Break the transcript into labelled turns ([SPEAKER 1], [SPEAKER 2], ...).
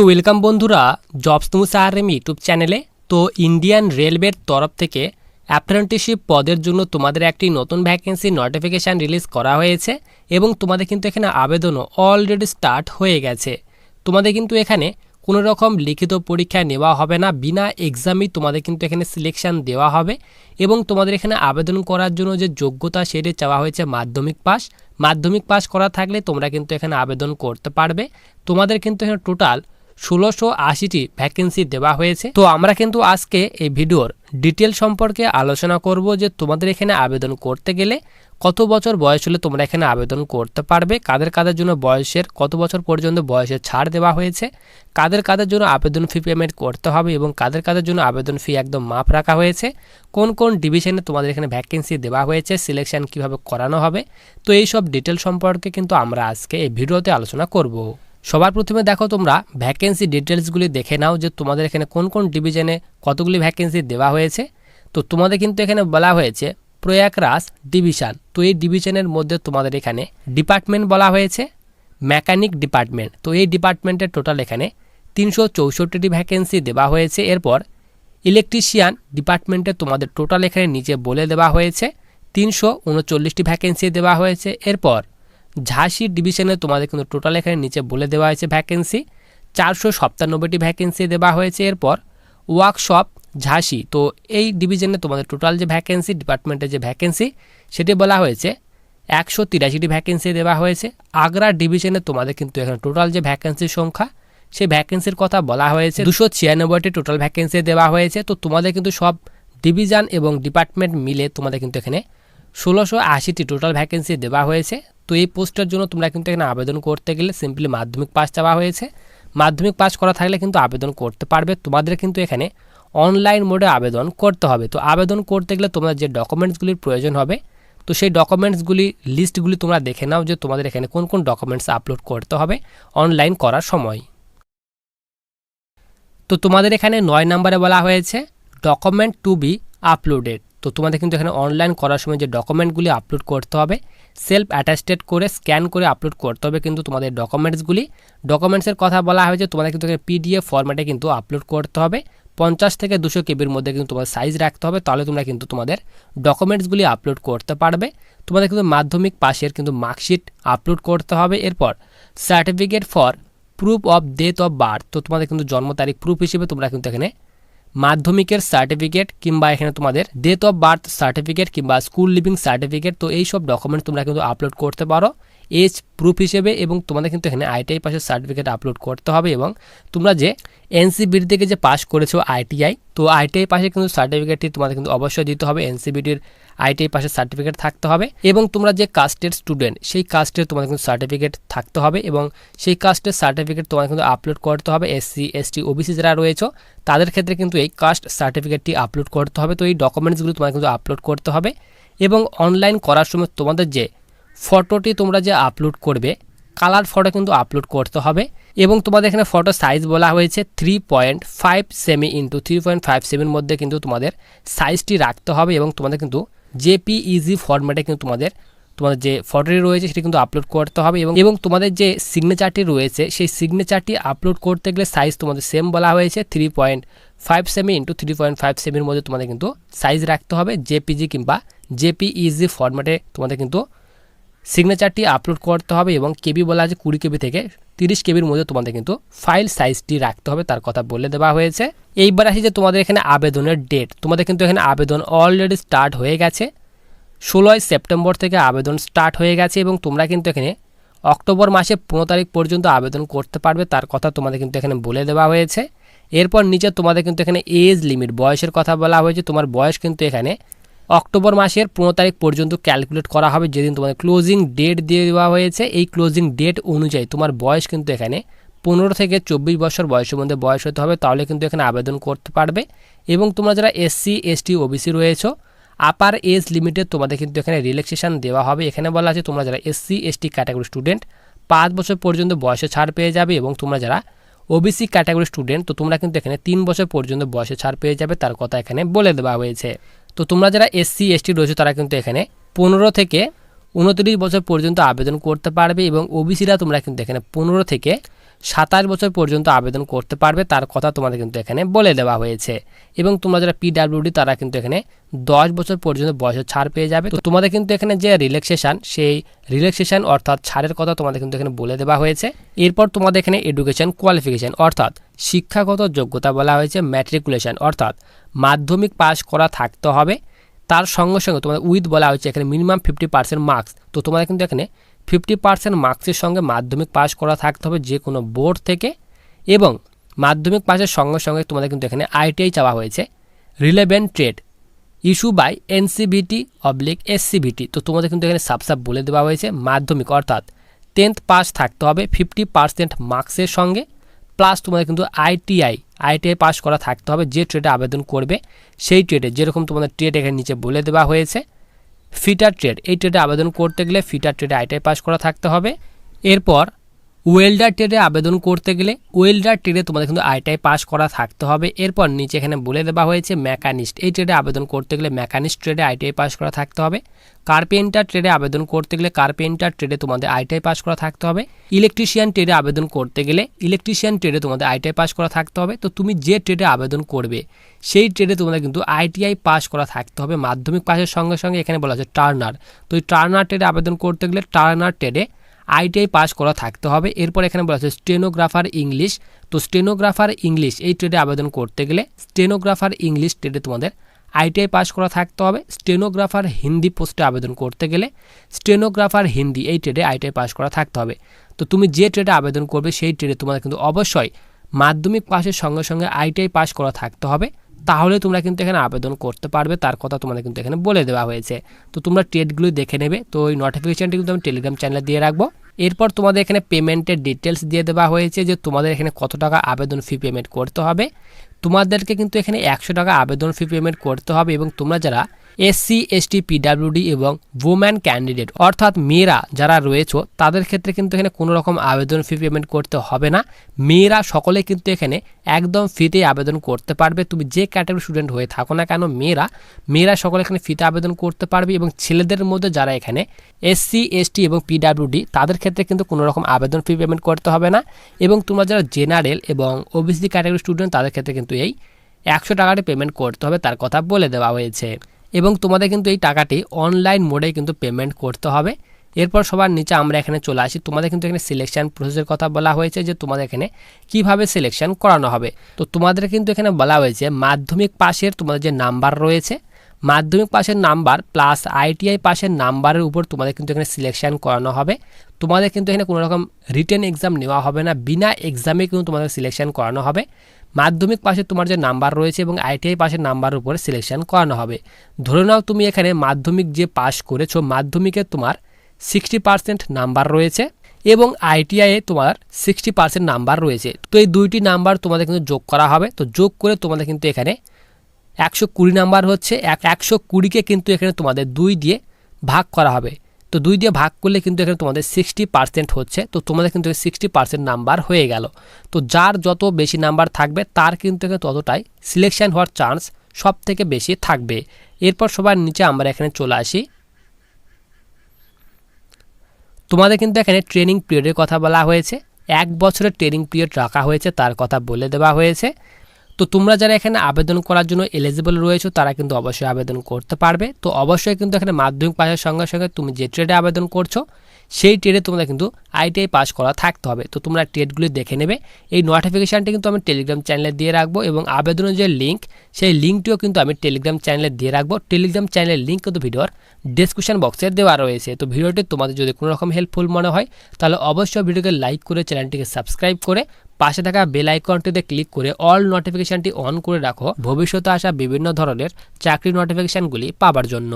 [SPEAKER 1] তো ওয়েলকাম বন্ধুরা জবস তুমুস আর এম ইউটিউব চ্যানেলে তো ইন্ডিয়ান রেলওয়ের তরফ থেকে অ্যাপ্রেন্টিসশিপ পদের জন্য তোমাদের একটি নতুন ভ্যাকেন্সি নোটিফিকেশান রিলিজ করা হয়েছে এবং তোমাদের কিন্তু এখানে আবেদনও অলরেডি স্টার্ট হয়ে গেছে। তোমাদের কিন্তু এখানে কোনো রকম লিখিত পরীক্ষা নেওয়া হবে না, বিনা এক্সামই তোমাদের কিন্তু এখানে সিলেকশন দেওয়া হবে এবং তোমাদের এখানে আবেদন করার জন্য যে যোগ্যতা সেটি চাওয়া হয়েছে মাধ্যমিক পাস মাধ্যমিক পাস করা থাকলে তোমরা কিন্তু এখানে আবেদন করতে পারবে। তোমাদের কিন্তু এখানে টোটাল ষোলোশো আশিটি ভ্যাকেন্সি দেওয়া হয়েছে। তো আমরা কিন্তু আজকে এই ভিডিওর ডিটেল সম্পর্কে আলোচনা করব যে তোমাদের এখানে আবেদন করতে গেলে কত বছর বয়স হলে তোমরা এখানে আবেদন করতে পারবে, কাদের কাদের জন্য বয়সের, কত বছর পর্যন্ত বয়সের ছাড় দেওয়া হয়েছে, কাদের কাদের জন্য আবেদন ফি পেমেন্ট করতে হবে এবং কাদের কাদের জন্য আবেদন ফি একদম মাপ রাখা হয়েছে, কোন কোন ডিভিশনে তোমাদের এখানে ভ্যাকেন্সি দেওয়া হয়েছে সিলেকশন কীভাবে করানো হবে, তো এই সব ডিটেল সম্পর্কে কিন্তু আমরা আজকে এই ভিডিওতে আলোচনা করব। সবার প্রথমে দেখো তোমরা ভ্যাকেন্সি ডিটেলসগুলি দেখে নাও যে তোমাদের এখানে কোন কোন ডিভিশনে কতগুলি ভ্যাকেন্সি দেওয়া হয়েছে। তো তোমাদের কিন্তু এখানে বলা হয়েছে প্রয়াগরাজ ডিভিশন তো এই ডিভিশনের মধ্যে তোমাদের এখানে ডিপার্টমেন্ট বলা হয়েছে মেকানিক ডিপার্টমেন্ট তো এই ডিপার্টমেন্টের টোটাল এখানে তিনশো চৌষট্টিটি ভ্যাকেন্সি দেওয়া হয়েছে। এরপর ইলেকট্রিশিয়ান ডিপার্টমেন্টে তোমাদের টোটাল এখানে নিচে বলে দেওয়া হয়েছে, তিনশো উনচল্লিশটি ভ্যাকেন্সি দেওয়া হয়েছে। এরপর ঝাঁসি ডিভিশনে তোমাদের কিন্তু টোটাল এখানে নিচে বলে দেওয়া হয়েছে ভ্যাকেন্সি চারশো সপ্তানব্বইটি ভ্যাকেন্সি দেওয়া হয়েছে এরপর ওয়ার্কশপ ঝাঁসি। তো এই ডিভিশনে তোমাদের টোটাল যে ভ্যাকেন্সি ডিপার্টমেন্টের যে ভ্যাকেন্সি সেটি বলা হয়েছে। একশো তিরাশিটি ভ্যাকেন্সি দেওয়া হয়েছে। আগ্রা ডিভিশনে তোমাদের কিন্তু এখানে টোটাল যে ভ্যাকেন্সির সংখ্যা, সেই ভ্যাকেন্সির কথা বলা হয়েছে। দুশো ছিয়ানব্বইটি টোটাল ভ্যাকেন্সি দেওয়া হয়েছে। তো তোমাদের কিন্তু সব ডিভিশন এবং ডিপার্টমেন্ট মিলে তোমাদের কিন্তু এখানে ষোলোশো আশিটি টোটাল ভ্যাকেন্সি দেওয়া হয়েছে। তো এই পোস্টের জন্য তোমরা কিন্তু এখানে আবেদন করতে গেলে সিম্পলি মাধ্যমিক পাস চাওয়া হয়েছে। মাধ্যমিক পাস করা থাকলে কিন্তু আবেদন করতে পারবে। তোমাদের কিন্তু এখানে অনলাইন মোডে আবেদন করতে হবে। তো আবেদন করতে গেলে তোমার যে ডকুমেন্টসগুলির প্রয়োজন হবে, তো সেই ডকুমেন্টসগুলি লিস্টগুলি তোমরা দেখে নাও যে তোমাদের এখানে কোন কোন ডকুমেন্টস আপলোড করতে হবে অনলাইন করার সময়। তো তোমাদের এখানে নয় নম্বরে বলা হয়েছে ডকুমেন্ট টু বি আপলোডেড তো তোমাদের কিন্তু এখানে অনলাইন করার সময় যে ডকুমেন্টগুলি আপলোড করতে হবে সেলফ অ্যাটাস্টেড করে স্ক্যান করে আপলোড করতে হবে কিন্তু তোমাদের ডকুমেন্টসগুলি ডকুমেন্টসের কথা বলা হয়েছে তোমাদের কিন্তু পিডিএফ ফরম্যাটে কিন্তু আপলোড করতে হবে। পঞ্চাশ থেকে দুশো কেবির মধ্যে কিন্তু তোমার সাইজ রাখতে হবে, তাহলে তোমরা কিন্তু তোমাদের ডকুমেন্টসগুলি আপলোড করতে পারবে। তোমাদের কিন্তু মাধ্যমিক পাশের কিন্তু মার্কশিট আপলোড করতে হবে এরপর। Certificate for proof of death of birth তো তোমাদের কিন্তু জন্ম তারিখ প্রুফ হিসেবে তোমরা কিন্তু এখানে মাধ্যমিকের সার্টিফিকেট কিংবা এখানে তোমাদের ডেট অফ বার্থ সার্টিফিকেট কিংবা স্কুল লিভিং সার্টিফিকেট তো এই সব ডকুমেন্ট তোমরা কিন্তু আপলোড করতে পারো। এজ প্রুফ হিসেবে এবং তোমাদের কিন্তু এখানে আইটিআই পাশের সার্টিফিকেট আপলোড করতে হবে এবং তোমরা যে এনসিবির থেকে যে পাস করেছ আইটিআই তো আইটিআই পাশে কিন্তু সার্টিফিকেটটি তোমাদের কিন্তু অবশ্যই দিতে হবে। এনসিবিটির আইটিআই পাশের সার্টিফিকেট থাকতে হবে এবং তোমরা যে কাস্টের স্টুডেন্ট সেই কাস্টের তোমাদের কিন্তু সার্টিফিকেট থাকতে হবে এবং সেই কাস্টের সার্টিফিকেট তোমাদের কিন্তু আপলোড করতে হবে। এসসি এসটি ওবিসি যারা রয়েছে, তাদের ক্ষেত্রে কিন্তু এই কাস্ট সার্টিফিকেটটি আপলোড করতে হবে। তো এই ডকুমেন্টসগুলো তোমাদের কিন্তু আপলোড করতে হবে এবং অনলাইন করার সময় তোমাদের যে ফটোটি তোমরা যে আপলোড করবে কালার ফটো কিন্তু আপলোড করতে হবে এবং তোমাদের এখানে ফটো সাইজ বলা হয়েছে three point five semi into three point five সেমির মধ্যে কিন্তু তোমাদের সাইজটি রাখতে হবে এবং তোমাদের কিন্তু জেপিইজি ফরম্যাটে কিন্তু তোমাদের তোমাদের যে ফটোটি রয়েছে সেটি কিন্তু আপলোড করতে হবে এবং এবং তোমাদের যে সিগনেচারটি রয়েছে সেই সিগনেচারটি আপলোড করতে গেলে সাইজ তোমাদের সেম বলা হয়েছে three point five semi into three point five সেমির মধ্যে তোমাদের কিন্তু সাইজ রাখতে হবে জেপিজি কিংবা জেপিইজি ফরম্যাটে তোমাদের কিন্তু সিগনেচারটি আপলোড করতে হবে এবং কেবি বলা আছে কুড়ি কেবি থেকে তিরিশ কেবির মধ্যে তোমাদের কিন্তু ফাইল সাইজটি রাখতে হবে, তার কথা বলে দেওয়া হয়েছে। এইবার আসি যে তোমাদের এখানে আবেদনের ডেট তোমাদের কিন্তু এখানে আবেদন অলরেডি স্টার্ট হয়ে গেছে। ষোলোই সেপ্টেম্বর থেকে আবেদন স্টার্ট হয়ে গেছে এবং তোমরা কিন্তু এখানে অক্টোবর মাসে পনেরো তারিখ পর্যন্ত আবেদন করতে পারবে, তার কথা তোমাদের কিন্তু এখানে বলে দেওয়া হয়েছে। এরপর নিচে তোমাদের কিন্তু এখানে এজ লিমিট বয়সের কথা বলা হয়েছে, তোমার বয়স কিন্তু এখানে অক্টোবর মাসের পনেরো তারিখ পর্যন্ত ক্যালকুলেট করা হবে যেদিন তোমাদের ক্লোজিং ডেট দিয়ে দেওয়া হয়েছে। এই ক্লোজিং ডেট অনুযায়ী তোমার বয়স কিন্তু এখানে পনেরো থেকে চব্বিশ বছর বয়সের মধ্যে বয়স হতে হবে, তাহলে কিন্তু এখানে আবেদন করতে পারবে। এবং তোমরা যারা এসসি এসটি ওবিসি রয়েছো আপার এজ লিমিটে তোমাদের কিন্তু এখানে রিল্যাক্সেশন দেওয়া হবে। এখানে বলা আছে তোমরা যারা এসসি এসটি ক্যাটাগরি স্টুডেন্ট পাঁচ বছর পর্যন্ত বয়সে ছাড় পেয়ে যাবে এবং তোমরা যারা ওবিসি ক্যাটাগরি স্টুডেন্ট তো তোমরা কিন্তু এখানে তিন বছর পর্যন্ত বয়সে ছাড় পেয়ে যাবে, তার কথা এখানে বলে দেওয়া হয়েছে। তো তোমরা যারা এসসি এসটি রয়েছে তারা কিন্তু এখানে পনেরো থেকে উনত্রিশ বছর পর্যন্ত আবেদন করতে পারবে এবং ওবিসিরা তোমরা কিন্তু এখানে পনেরো থেকে সাতাশ বছর পর্যন্ত আবেদন করতে পারবে, তার কথা তোমাদের কিন্তু এখানে বলে দেওয়া হয়েছে। এবং তোমরা যারা পিডাব্লিউডি তারা কিন্তু এখানে দশ বছর পর্যন্ত বয়সের ছাড় পেয়ে যাবে। তো তোমাদের কিন্তু এখানে যে রিল্যাক্সেশন সেই রিল্যাক্সেশন অর্থাৎ ছাড়ের কথা তোমাদের কিন্তু এখানে বলে দেওয়া হয়েছে। এরপর তোমাদের এখানে এডুকেশন কোয়ালিফিকেশন অর্থাৎ শিক্ষাগত যোগ্যতা বলা হয়েছে ম্যাট্রিকুলেশন অর্থাৎ মাধ্যমিক পাস করা থাকতে হবে। তার সঙ্গে সঙ্গে তোমাদের উইথ বলা হয়েছে এখানে মিনিমাম ফিফটি পার্সেন্ট মার্কস তো তোমাদের কিন্তু এখানে ফিফটি পার্সেন্ট মার্কসের সঙ্গে মাধ্যমিক পাস করা থাকতে হবে যে কোনো বোর্ড থেকে এবং মাধ্যমিক পাসের সঙ্গে সঙ্গে তোমাদের কিন্তু এখানে আইটিআই চাওয়া হয়েছে। Relevant trade, issue by NCVT oblique SCVT. তো তোমাদের কিন্তু এখানে সাব সাব বলে দেওয়া হয়েছে, মাধ্যমিক অর্থাৎ টেন্থ পাস থাকতে হবে ফিফটি পার্সেন্ট মার্কসের সঙ্গে। প্লাস তোমাদের কিন্তু আইটিআই আইটিআই পাস করা থাকতে হবে যে ট্রেডে আবেদন করবে সেই ট্রেডে। যেরকম তোমাদের ট্রেড এখানে নিচে বলে দেওয়া হয়েছে। ফিটার ট্রেড, এই ট্রেডে আবেদন করতে গেলে ফিটার ট্রেডে আইটাই পাস করা থাকতে হবে। এরপর ওয়েল্ডার ট্রেডে আবেদন করতে গেলে ওয়েল্ডার ট্রেডে তোমাদের কিন্তু আইটিআই পাস করা থাকতে হবে। এরপর নিচে এখানে বলে দেওয়া হয়েছে মেকানিস্ট। এই ট্রেডে আবেদন করতে গেলে মেকানিস্ট ট্রেডে আইটিআই পাস করা থাকতে হবে। কার্পেন্টার ট্রেডে আবেদন করতে গেলে কার্পেন্টার ট্রেডে তোমাদের আইটিআই পাস করা থাকতে হবে। ইলেকট্রিশিয়ান ট্রেডে আবেদন করতে গেলে ইলেকট্রিশিয়ান ট্রেডে তোমাদের আইটিআই পাস করা থাকতে হবে। তো তুমি যে ট্রেডে আবেদন করবে, সেই ট্রেডে তোমাদের কিন্তু আইটিআই পাস করা থাকতে হবে। মাধ্যমিক পাসের সঙ্গে সঙ্গে এখানে বলা হচ্ছে টার্নার। তো এই টার্নার ট্রেডে আবেদন করতে গেলে টার্নার ট্রেডে আইটিআই পাস করা থাকতে হবে। এরপর এখানে বলা হচ্ছে স্টেনোগ্রাফার ইংলিশ তো স্টেনোগ্রাফার ইংলিশ এই ট্রেডে আবেদন করতে গেলে স্টেনোগ্রাফার ইংলিশ ট্রেডে তোমাদের আইটিআই পাস করা থাকতে হবে। স্টেনোগ্রাফার হিন্দি পোস্টে আবেদন করতে গেলে স্টেনোগ্রাফার হিন্দি এই ট্রেডে আইটিআই পাস করা থাকতে হবে। তো তুমি যে ট্রেডে আবেদন করবে, সেই ট্রেডে তোমাদের কিন্তু অবশ্যই মাধ্যমিক পাসের সঙ্গে সঙ্গে আইটিআই পাস করা থাকতে হবে। তাহলে তোমরা কিন্তু এখানে আবেদন করতে পারবে, তার কথা তোমাদের কিন্তু এখানে বলে দেওয়া হয়েছে। তো তোমরা ট্রেডগুলো দেখে নেবে। তো ওই নোটিফিকেশানটি কিন্তু আমি টেলিগ্রাম চ্যানেলে দিয়ে রাখব। এরপর তোমাদের এখানে পেমেন্টের ডিটেলস দিয়ে দেওয়া হয়েছে যে তোমাদের এখানে কত টাকা আবেদন ফি পেমেন্ট করতে হবে। তোমাদেরকে কিন্তু এখানে একশো টাকা আবেদন ফি পেমেন্ট করতে হবে এবং তোমরা যারা এসসি এসটি পিডাব্লিউডি এবং ওমেন ক্যান্ডিডেট অর্থাৎ মেয়েরা যারা রয়েছে, তাদের ক্ষেত্রে কিন্তু এখানে কোনো রকম আবেদন ফি পেমেন্ট করতে হবে না। মেয়েরা সকলে কিন্তু এখানে একদম ফ্রিতেই আবেদন করতে পারবে। তুমি যে ক্যাটাগরি স্টুডেন্ট হয়ে থাকো না কেন, মেয়েরা মেয়েরা সকলে এখানে ফ্রিতে আবেদন করতে পারবে এবং ছেলেদের মধ্যে যারা এখানে এসসি এসটি এবং পিডাব্লিউডি তাদের ক্ষেত্রে কিন্তু কোনো রকম আবেদন ফি পেমেন্ট করতে হবে না। এবং তোমরা যারা জেনারেল এবং ওবিসি ক্যাটাগরি স্টুডেন্ট তাদের ক্ষেত্রে কিন্তু এই একশো টাকাটি পেমেন্ট করতে হবে, তার কথা বলে দেওয়া হয়েছে। এবং তোমাদের কিন্তু এই টাকাটি অনলাইন মোডে কিন্তু পেমেন্ট করতে হবে। এরপর সবার নিচে আমরা এখানে চলে আসি। তোমাদের কিন্তু এখানে সিলেকশন প্রসেসের কথা বলা হয়েছে যে তোমাদের এখানে কীভাবে সিলেকশন করানো হবে। তো তোমাদের কিন্তু এখানে বলা হয়েছে মাধ্যমিক পাশের তোমাদের যে নাম্বার রয়েছে, মাধ্যমিক পাশের নাম্বার প্লাস আইটিআই পাশের নাম্বারের উপর তোমাদের কিন্তু এখানে সিলেকশন করানো হবে। তোমাদের কিন্তু এখানে কোনো রকম রিটেন এক্সাম নেওয়া হবে না। বিনা এক্সামে কিন্তু তোমাদের সিলেকশন করানো হবে। মাধ্যমিক পাশে তোমার যে নাম্বার রয়েছে এবং আইটিআই পাশের নাম্বারের উপরে সিলেকশন করানো হবে। ধরে নাও তুমি এখানে মাধ্যমিক যে পাস করেছ, মাধ্যমিকে তোমার সিক্সটি পার্সেন্ট নাম্বার রয়েছে এবং আইটিআইয়ে তোমার সিক্সটি পার্সেন্ট নাম্বার রয়েছে। তো এই দুইটি নাম্বার তোমাদের কিন্তু যোগ করা হবে। তো যোগ করে তোমাদের কিন্তু এখানে একশো কুড়ি নাম্বার হচ্ছে, এক একশো কুড়িকে কিন্তু এখানে তোমাদের দুই দিয়ে ভাগ করা হবে। তো দুই দিয়ে ভাগ করলে কিন্তু এখানে তোমাদের সিক্সটি পার্সেন্ট হচ্ছে, তো তোমাদের কিন্তু সিক্সটি পার্সেন্ট নাম্বার হয়ে গেল। তো যার যত বেশি নাম্বার থাকবে, তার কিন্তু এখানে ততটাই সিলেকশন হওয়ার চান্স সব থেকে বেশি থাকবে। এরপর সবার নিচে আমরা এখানে চলে আসি। তোমাদের কিন্তু এখানে ট্রেনিং পিরিয়ডের কথা বলা হয়েছে। এক বছরের ট্রেনিং পিরিয়ড রাখা হয়েছে, তার কথা বলে দেওয়া হয়েছে। তো তোমরা যারা এখানে আবেদন করার জন্য এলিজিবল রয়েছো, তারা কিন্তু অবশ্যই আবেদন করতে পারবে। তো অবশ্যই কিন্তু এখানে মাধ্যমিক পাশের সঙ্গে সঙ্গে তুমি যে ট্রেডে আবেদন করছ সেই ট্রেডে তোমাদের কিন্তু আইটিআই পাস করা থাকতে হবে। তো তোমরা ট্রেডগুলি দেখে নেবে। এই নোটিফিকেশানটি কিন্তু আমি টেলিগ্রাম চ্যানেলে দিয়ে রাখব এবং আবেদনের যে লিঙ্ক সেই লিঙ্কটিও কিন্তু আমি টেলিগ্রাম চ্যানেলে দিয়ে রাখব। টেলিগ্রাম চ্যানেলের লিঙ্ক কিন্তু ভিডিওর ডিসক্রিপশন বক্সে দেওয়া রয়েছে। তো ভিডিওটি তোমাদের যদি কোনো রকম হেল্পফুল মনে হয়, তাহলে অবশ্যই ভিডিওকে লাইক করে চ্যানেলটিকে সাবস্ক্রাইব করে পাশে থাকা বেল আইকনটিতে ক্লিক করে অল নোটিফিকেশানটি অন করে রাখো। ভবিষ্যতে আসা বিভিন্ন ধরনের চাকরি নোটিফিকেশানগুলি পাবার জন্য।